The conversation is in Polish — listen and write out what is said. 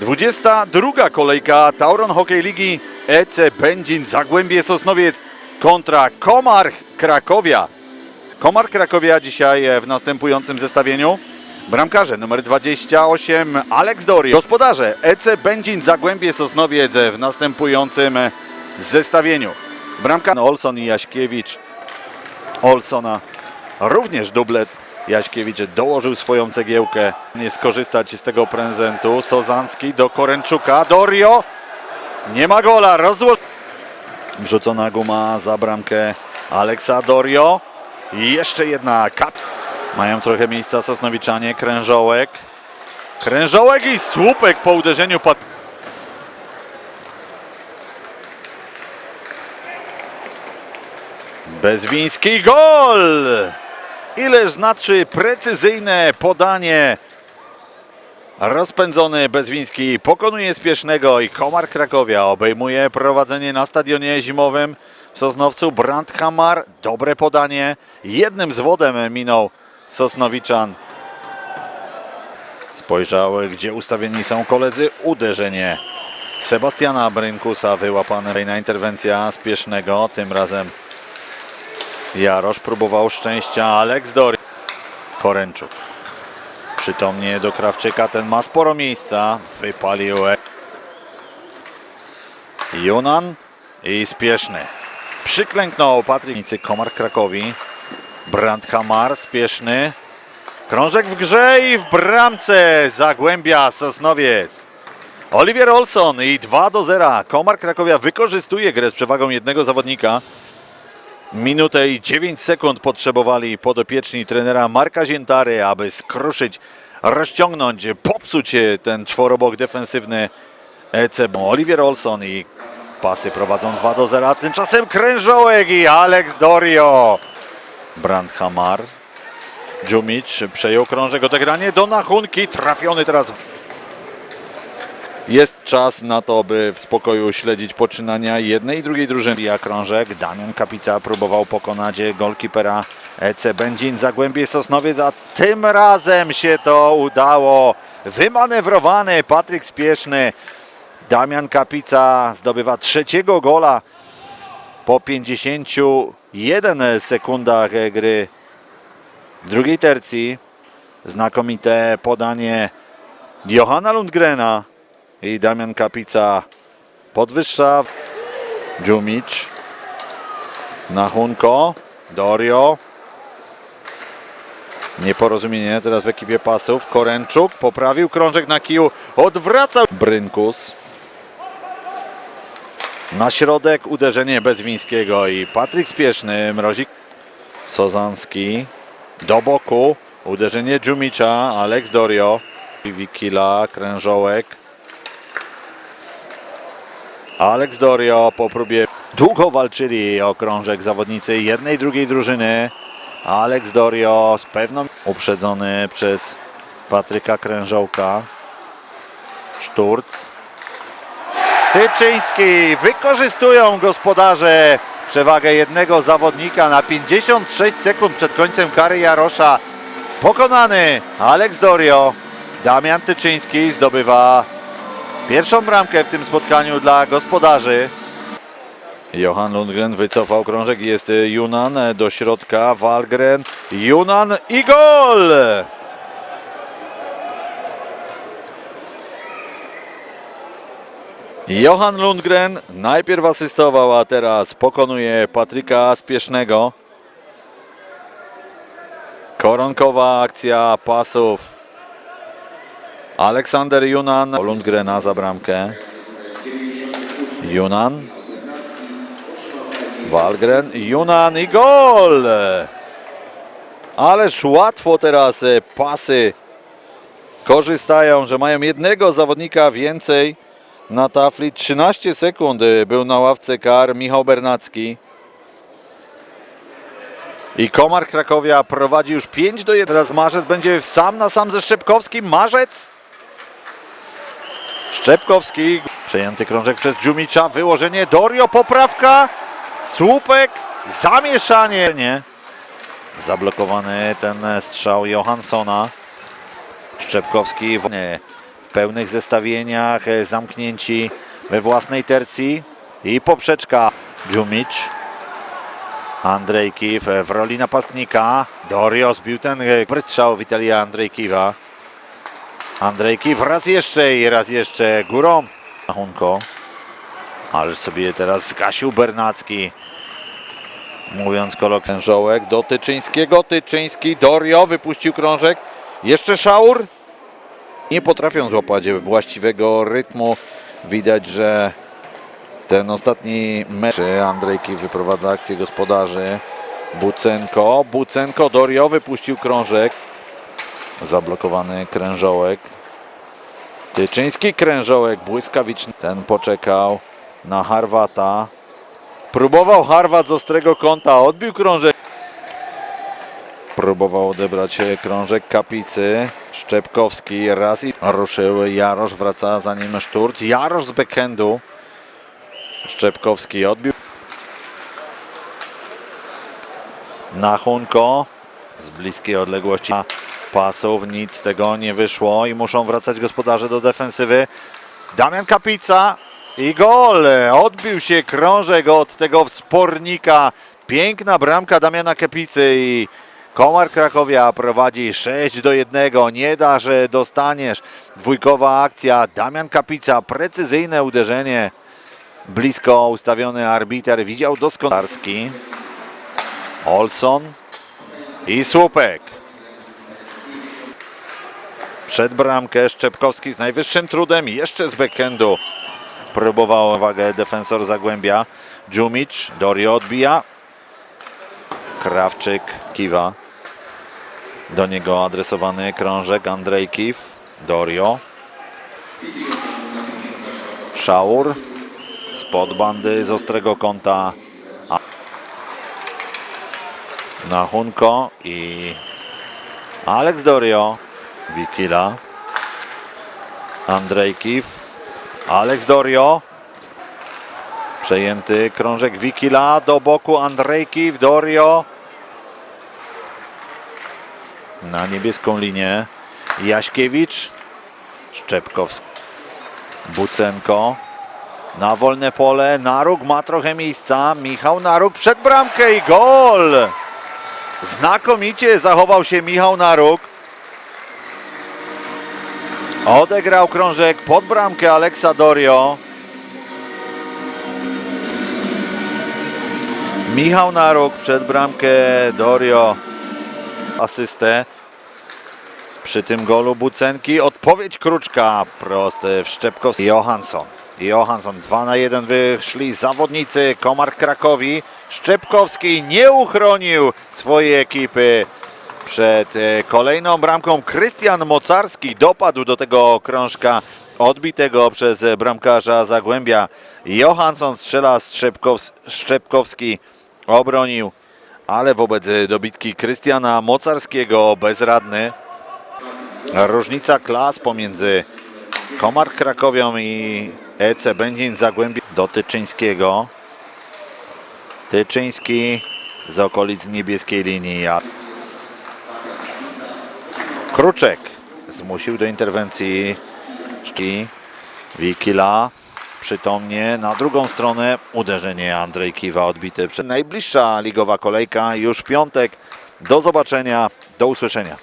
22 kolejka Tauron Hokej Ligi EC Będzin Zagłębie Sosnowiec kontra Komar Krakowia. Komar Krakowia dzisiaj w następującym zestawieniu. Bramkarze numer 28 Alex Dori. Gospodarze EC Będzin Zagłębie Sosnowiec w następującym zestawieniu. Bramka Olson i Jaśkiewicz. Olsona również dublet. Jaśkiewicz dołożył swoją cegiełkę. Nie skorzystać z tego prezentu. Sozanski do Koręczuka. Dorio. Nie ma gola. Rozło... Wrzucona guma za bramkę Aleksa Dorio. I jeszcze jedna kap. Mają trochę miejsca Sosnowiczanie. Krężołek. Krężołek i słupek po uderzeniu. Pat... Bezwiński gol! Ileż znaczy precyzyjne podanie. Rozpędzony Bezwiński pokonuje Spiesznego i Komar Krakowia obejmuje prowadzenie na stadionie zimowym w Sosnowcu. Brandhamar, dobre podanie. Jednym zwodem minął Sosnowiczan. Spojrzał, gdzie ustawieni są koledzy. Uderzenie Sebastiana Brynkusa wyłapane na interwencja Spiesznego. Tym razem Jarosz próbował szczęścia, Alex Dori. Koręczuk. Przytomnie do Krawczyka, ten ma sporo miejsca. Wypalił. Junan i spieszny. Przyklęknął Patryk Komar Krakowi. Brandhamar spieszny. Krążek w grze i w bramce Zagłębia Sosnowiec. Olivier Olson i 2 do 0. Komar Krakowia wykorzystuje grę z przewagą jednego zawodnika. Minutę i 9 sekund potrzebowali podopieczni trenera Marka Ziętary, aby skruszyć, rozciągnąć, popsuć ten czworobok defensywny EC. Olivier Olson i pasy prowadzą 2 do 0. Tymczasem Krężołek i Alex Dorio. Brandhamar. Dżumic przejął krążek odegranie do Nachunki. Trafiony teraz jest czas na to, by w spokoju śledzić poczynania jednej i drugiej drużyny. Ja krążek, Damian Kapica próbował pokonać golkipera EC Będzin Zagłębie Sosnowiec, a tym razem się to udało. Wymanewrowany Patryk Spieszny. Damian Kapica zdobywa trzeciego gola po 51 sekundach gry w drugiej tercji. Znakomite podanie Johanna Lundgrena i Damian Kapica podwyższa. Dżumic. Nachunko. Dorio. Nieporozumienie teraz w ekipie pasów. Koręczuk poprawił krążek na kiju. Odwraca Brynkus. Na środek uderzenie Bezwińskiego i Patryk Spieszny. Mrozik. Sozanski. Do boku. Uderzenie Dżumicza. Alex Dorio. Wikila. Krężołek. Alex Dorio po próbie długo walczyli o krążek zawodnicy jednej drugiej drużyny. Alex Dorio z pewną uprzedzony przez Patryka Krężołka. Szturc. Tyczyński. Wykorzystują gospodarze przewagę jednego zawodnika na 56 sekund przed końcem kary Jarosza. Pokonany Alex Dorio. Damian Tyczyński zdobywa Pierwszą bramkę w tym spotkaniu dla gospodarzy. Johan Lundgren wycofał krążek, jest Junan do środka, Walgren, Junan i gol! Johan Lundgren najpierw asystował, a teraz pokonuje Patryka Spiesznego. Koronkowa akcja pasów. Aleksander Junan, Lundgrena za bramkę. Junan. Walgren, Junan i gol! Ależ łatwo teraz e, pasy korzystają, że mają jednego zawodnika więcej na tafli. 13 sekund e, był na ławce kar Michał Bernacki. I Komar Krakowia prowadzi już 5 do 1. Teraz Marzec będzie sam na sam ze Szczepkowskim. Marzec Szczepkowski, przejęty krążek przez Dżumicza, wyłożenie Dorio, poprawka, słupek, zamieszanie. Nie. Zablokowany ten strzał Johanssona. Szczepkowski w pełnych zestawieniach, e, zamknięci we własnej tercji i poprzeczka Dżumicz. Andrzej Kiw e, w roli napastnika. Dorio zbił ten e, strzał Witalia Andrzej Kiwa. Andrzej Kiw raz jeszcze i raz jeszcze górą. Hunko. Ależ sobie teraz zgasił Bernacki. Mówiąc kolokwialnie, Żołek do Tyczyńskiego. Tyczyński, Dorio wypuścił krążek. Jeszcze Szaur. Nie potrafią złapać właściwego rytmu. Widać, że ten ostatni mecz Andrzejki wyprowadza akcję gospodarzy. Bucenko, Bucenko, Dorio wypuścił krążek. Zablokowany krężołek. Tyczyński krężołek, błyskawiczny. Ten poczekał na Harwata. Próbował Harwat z ostrego kąta, odbił krążek. Próbował odebrać krążek Kapicy. Szczepkowski raz i ruszył. Jarosz wraca za nim Szturc. Jarosz z backhandu. Szczepkowski odbił. Nachunko z bliskiej odległości pasów. Nic z tego nie wyszło i muszą wracać gospodarze do defensywy. Damian Kapica i gol. Odbił się krążek od tego wspornika. Piękna bramka Damiana Kapicy i Komar Krakowia prowadzi 6 do 1. Nie da, że dostaniesz. Dwójkowa akcja. Damian Kapica, precyzyjne uderzenie. Blisko ustawiony arbiter widział doskonarski. Olson i słupek. Przed bramkę Szczepkowski z najwyższym trudem, jeszcze z backhandu. Próbował uwagę defensor Zagłębia. Dżumicz, Dorio odbija. Krawczyk, Kiwa. Do niego adresowany krążek Andrzej Kiw. Dorio. Szaur. Spod bandy z ostrego kąta. Nachunko i Alex Dorio. Wikila. Andrzej Kiw. Alex Dorio. Przejęty krążek Wikila do boku Andrzej Kiw. Dorio. Na niebieską linię. Jaśkiewicz. Szczepkowski. Bucenko. Na wolne pole. Naruk ma trochę miejsca. Michał Naruk przed bramkę i gol. Znakomicie zachował się Michał Naruk. Odegrał krążek pod bramkę Aleksa Dorio. Michał Naruk przed bramkę Dorio. Asystę. Przy tym golu Bucenki odpowiedź Kruczka prost w Szczepkowski. Johansson. Johansson 2 na 1 wyszli zawodnicy Komar Krakowi. Szczepkowski nie uchronił swojej ekipy przed e, kolejną bramką. Krystian Mocarski dopadł do tego krążka odbitego przez e, bramkarza Zagłębia. Johansson strzela, Szczepkows Szczepkowski obronił, ale wobec e, dobitki Krystiana Mocarskiego bezradny. Różnica klas pomiędzy Komar Krakowią i EC Będzin Zagłębie do Tyczyńskiego. Tyczyński z okolic niebieskiej linii. Kruczek zmusił do interwencji Szki. Wikila przytomnie na drugą stronę uderzenie Andrzej Kiwa odbite. Przed najbliższa ligowa kolejka już w piątek. Do zobaczenia, do usłyszenia.